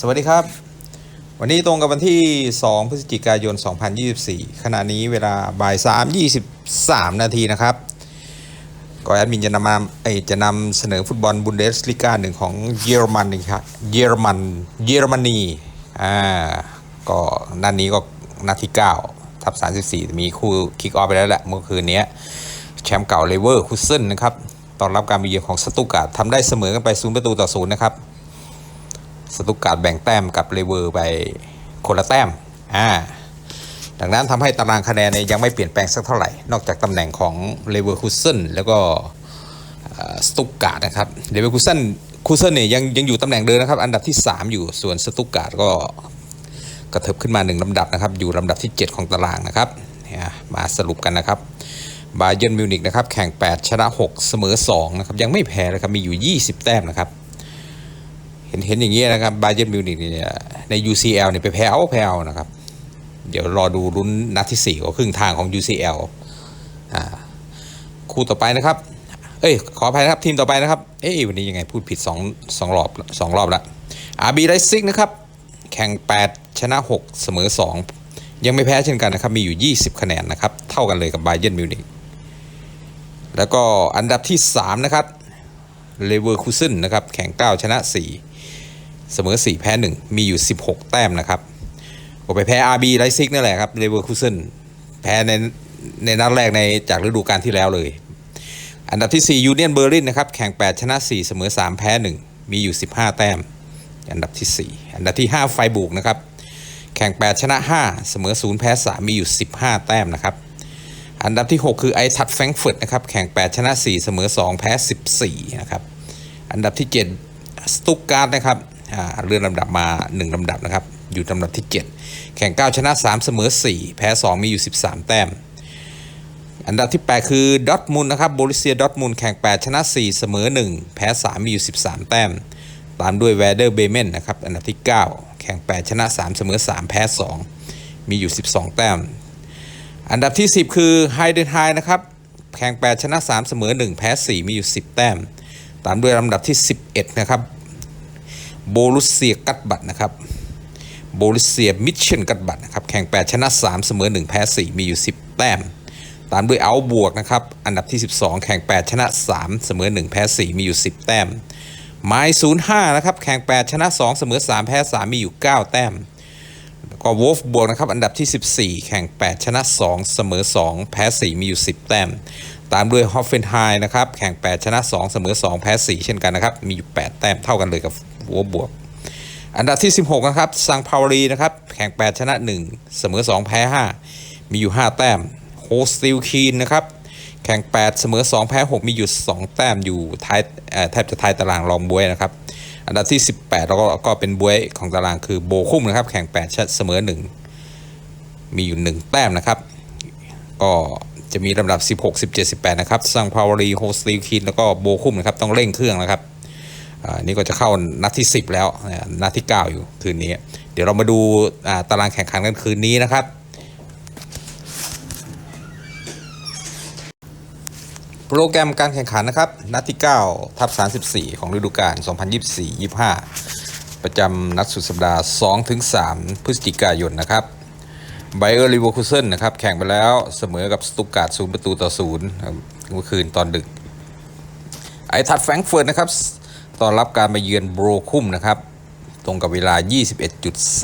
สวัสดีครับ วันนี้ตรงกับวันที่ 2 พฤศจิกายน 2024 ขณะนี้เวลาบ่าย 3 23 นาทีนะครับก็แอดมินจะนำมาเอจะนำเสนอฟุตบอลบุนเดสลิกาหนึ่งของเยอรมันนะครับเยอรมันเยอรมนีอ่าก็นัดนนี้ก็นัดที่9ทับ34 มีคู่คิกออฟไปแล้วแหละเมื่อคืนนี้แชมป์เก่าเลเวอร์คุซเซนนะครับตอนรับการมาเยือนของสตุกาดทำได้เสมอกันไป 0 ประตูต่อ 0 นะครับ สตุกการ์ดแบ่งแต้มกับเลเวอร์ไปคนละแต้มอ่าดังนั้นทำให้ตารางคะแนนเนี่ยยังไม่เปลี่ยนแปลงสักเท่าไหร่ นอกจากตำแหน่งของเลเวอร์คูเซนแล้วก็สตุกการ์ดนะครับเลเวอร์คูเซนคูเซนเนี่ยยังยังอยู่ตำแหน่งเดิมนะครับ อันดับที่ 3 อยู่ส่วนสตุกการ์ดก็กระเถิบขึ้นมา 1ลำดับนะครับ อยู่ลำดับที่ 7 ของตารางนะครับเนี่ยมาสรุปกันนะครับบาเยิร์นมิวนิกนะครับแข่ง 8 ชนะ 6 เสมอ2นะครับยังไม่แพ้เลยครับมีอยู่ 20 แต้มนะครับ ห็นเห็นอย่างนี้ยนะครับบาเยิร์นมิวนิกเนี่ยใน UCL เนี่ยไปแพ้เอาแพ้เอานะครับ เดี๋ยวรอดูลุ้นนัดที่ 4 ของครึ่งทางของ UCL อ่าคู่ต่อไปนะครับ เอ้ยขออภัยนะครับทีมต่อไปนะครับ เอ้ยวันนี้ยังไงพูดผิด2 2รอบสองรอบละอาร์บีไรซิกนะครับ แข่ง 8 ชนะ 6 เสมอ 2 ยังไม่แพ้เช่นกันนะครับ มีอยู่ 20 คะแนนนะครับ เท่ากันเลยกับบาเยิร์นมิวนิกแล้วก็อันดับที่ 3 นะครับเลเวอร์คูเซนนะครับ แข่ง 9 ชนะ 4 เสมอ 4 แพ้ 1 มีอยู่ 16 แต้มนะครับก็ไปแพ้ RB ไลซิกนั่นแหละครับเลเวอร์คูเซนแพ้ในในนัดแรกในจากฤดูกาลที่แล้วเลย อันดับที่ 4 ยูเนียนเบอร์ลินนะครับ แข่ง 8 ชนะ 4 เสมอ 3 แพ้ 1 มีอยู่ 15 แต้ม อันดับที่ 4 อันดับที่ 5 ไฟบุกนะครับ แข่ง 8 ชนะ 5 เสมอ 0 แพ้ 3 มีอยู่ 15 แต้มนะครับ อันดับที่ 6 คือไอทัดแฟรงเฟิร์ตนะครับ แข่ง 8 ชนะ 4 เสมอ 2 แพ้ 14 นะครับ อันดับที่ 7 สตุกการ์ดนะครับ เลื่อนลำดับมา 1ลำดับนะครับ อยู่ลำดับที่ 7 แข่ง 9 ชนะ 3 เสมอ 4 แพ้ 2 มีอยู่ 13 แต้ม อันดับที่ 8 คือดอทมุนนะครับโบริเซียดอทมุนแข่ง 8 ชนะ 4 เสมอ 1 แพ้ 3 มีอยู่ 13 แต้ม ตามด้วยแวเดอร์เบเมนนะครับ อันดับที่ 9 แข่ง 8 ชนะ 3 เสมอ 3 แพ้ 2 มีอยู่ 12 แต้ม อันดับที่ 10 คือไฮเดนไฮนะครับ แข่ง 8 ชนะ 3 เสมอ 1 แพ้ 4 มีอยู่ 10 แต้ม ตามด้วยลำดับที่ 11 นะครับ โบรุเซียกัตบัตนะครับโบรุเซียมิชเชนกัตบัตนะครับแข่ง 8 ชนะ 3 เสมอ 1 แพ้ 4 มีอยู่ 10 แต้ม ตามด้วยเอาบวกนะครับ อันดับที่ 12 แข่ง 8 ชนะ 3 เสมอ 1 แพ้ 4 มีอยู่ 10 แต้มไม้05นะครับแข่ง 8 ชนะ 2 เสมอ 3 แพ้ 3 มีอยู่ 9 แต้ม แล้วก็วอลฟบวกนะครับอันดับที่ 14 แข่ง 8 ชนะ 2 เสมอ 2 แพ้ 4 มีอยู่ 10 แต้ม ตามด้วยฮอฟเฟนไฮนะครับแข่ง 8 ชนะ 2 เสมอ 2 แพ้ 4 เช่นกันนะครับมีอยู่ 8 แต้มเท่ากันเลยกับ วอลบวก อันดับที่ 16 นะครับซังพาวรีนะครับ แข่ง 8 ชนะ 1 เสมอ 2 แพ้ 5 มีอยู่ 5 แต้มโฮสติลคีนนะครับ แข่ง 8 เสมอ 2 แพ้ 6 มีอยู่ 2 แต้มอยู่ท้ายแทบจะท้ายตารางรองบวยนะครับ อันดับที่ 18 แล้วก็ก็เป็นบวยของตารางคือโบคุ้มนะครับ แข่ง 8 ชนะเสมอ 1 มีอยู่ 1 แต้มนะครับ ก็จะมีลำดับ 16 17 18 นะครับซังพาวรีโฮสติลคีนแล้วก็โบคุ้มนะครับต้องเร่งเครื่องนะครับ นี่ก็จะเข้านัดที่ 10 แล้วนัดที่ 9 อยู่คืนนี้ เดี๋ยวเรามาดูตารางแข่งขันกันคืนนี้นะครับ โปรแกรมการแข่งขันนะครับ นัดที่ 9 ทับ 34 ของฤดูกาล 2024-25 ประจำนัดสุดสัปดาห์ 2-3 พฤศจิกายนนะครับไบเออร์ลิเวอร์คูเซนนะครับ แข่งไปแล้วเสมอกับสตุกการ์ด0ประตูต่อ0ครับเมื่อคืนตอนดึก ไอทัดแฟรงเฟิร์ตนะครับ ต้อนรับการมาเยือนโบรคุมนะครับ ตรงกับเวลา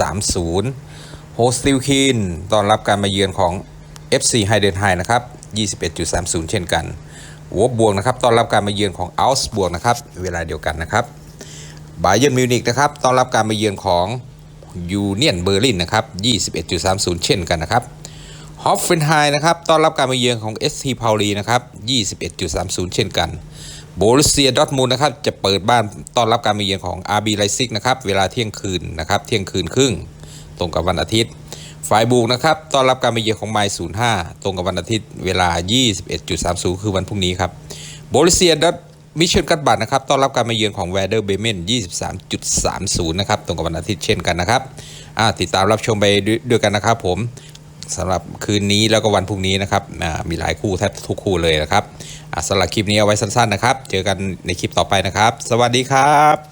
21.30โฮสติลคีนต้อนรับการมาเยือนของ FC ไฮเดนไฮนะครับ 21.30 เช่นกันวบบวกนะครับต้อนรับการมาเยือนของอัลส์บวกนะครับ เวลาเดียวกันนะครับบาเยิร์นมิวนิกนะครับต้อนรับการมาเยือนของยูเนียนเบอร์ลินนะครับ 21.30 เช่นกันนะครับฮอฟเฟนไฮนะครับต้อนรับการมาเยือนของ ST พาวลีนะครับ 21.30 เช่นกัน โบรุเซียดอทมูลนะครับจะเปิดบ้านต้อนรับการมาเยือนของ RB ไลซิกนะครับเวลาเที่ยงคืนนะครับเที่ยงคืนครึ่ง ตรงกับวันอาทิตย์ฝ่ายบุกนะครับต้อนรับการมาเยือนของไมล์05 ตรงกับวันอาทิตย์เวลา 21.30 คือวันพรุ่งนี้ครับโบรุเซียดอทมิเชลกัตบัตนะครับต้อนรับการมาเยือนของแวเดอร์เบเมน23.30 นะครับตรงกับวันอาทิตย์เช่นกันนะครับติดตามรับชมไปด้วยกันนะครับผมสำหรับคืนนี้แล้วก็วันพรุ่งนี้นะครับมีหลายคู่แทบทุกคู่เลยนะครับ สำหรับคลิปนี้เอาไว้สั้นๆนะครับ เจอกันในคลิปต่อไปนะครับ สวัสดีครับ